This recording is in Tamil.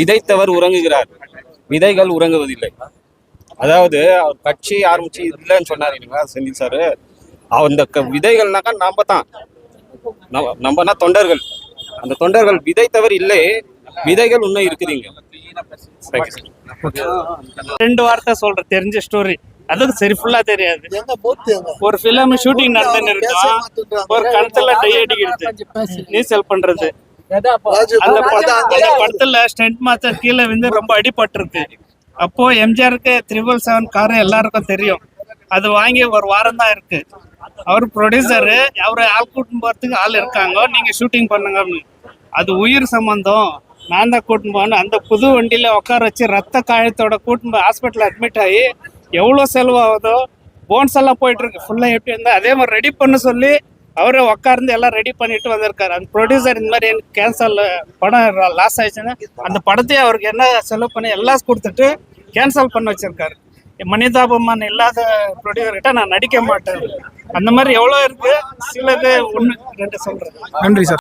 விதைத்தவர் உறங்குகிறார். விதைகள் உறங்குவதில்லை. அதாவது அவர் கட்சி ஆரம்பிச்சு இல்லைன்னு சொன்னார் இல்லைங்களா செந்தில் சார்? அந்த க- விதைகள்னாக்கா நாம தான். நம்ம- நம்மனா தொண்டர்கள். அந்த தொண்டர்கள் விதைத்தவர் இல்லை விதைகள் இன்னும் இருக்குதுங்க. ரெண்டு வார்த்தை சொல்றேன் தெரிஞ்ச ஸ்டோரி அதுக்கு சரி ஃபுல்லா தெரியாது. ஒரு ஃபிலிம் ஷூட்டிங் நடந்துன்னு இருக்கும் ஒரு கணத்துல டை அடிக்கிறது. நீச்சல் பண்றது. அந்த படத்துல ஸ்டென்ட் மாஸ்டர் கீழே வந்து ரொம்ப அடிபட்டிருக்கு. அப்போ எம்ஜிஆருக்கு த்ரிபிள் செவன் கார் எல்லாருக்கும் தெரியும். அது வாங்கி ஒரு வாரம் தான் இருக்கு. அவர் ப்ரொடியூசரு அவரு ஆள் கூட்டின்னு போறதுக்கு ஆள் இருக்காங்க. நீங்க ஷூட்டிங் பண்ணுங்கன்னு அது உயிர் சம்பந்தம். நான் தான் கூட்டின்னு போனேன். அந்த புது வண்டியில உட்கார வச்சு ரத்த காயத்தோட கூட்டின்னு போய் ஹாஸ்பிட்டல் அட்மிட் ஆகி எவ்வளோ செலவாகுதோ போன்ஸ் எல்லாம் போயிட்டு இருக்கு. ஃபுல்லாக எப்படி இருந்தால் அதே மாதிரி ரெடி பண்ண சொல்லி அவரே உட்கார்ந்து எல்லாம் ரெடி பண்ணிட்டு வந்திருக்காரு. அந்த ப்ரொடியூசர் இந்த மாதிரி எனக்கு கேன்சல் படம் லாஸ் ஆயிடுச்சுன்னா அந்த படத்தையே அவருக்கு என்ன செலவு பண்ணி எல்லாம் கொடுத்துட்டு கேன்சல் பண்ண வச்சிருக்காரு. மனிதாபமான் இல்லாத ப்ரொடியூசர் கிட்ட நான் நடிக்க மாட்டேன். அந்த மாதிரி எவ்வளோ இருக்கு? சிலது ஒன்று ரெண்டு சொல்றேன். நன்றி சார்.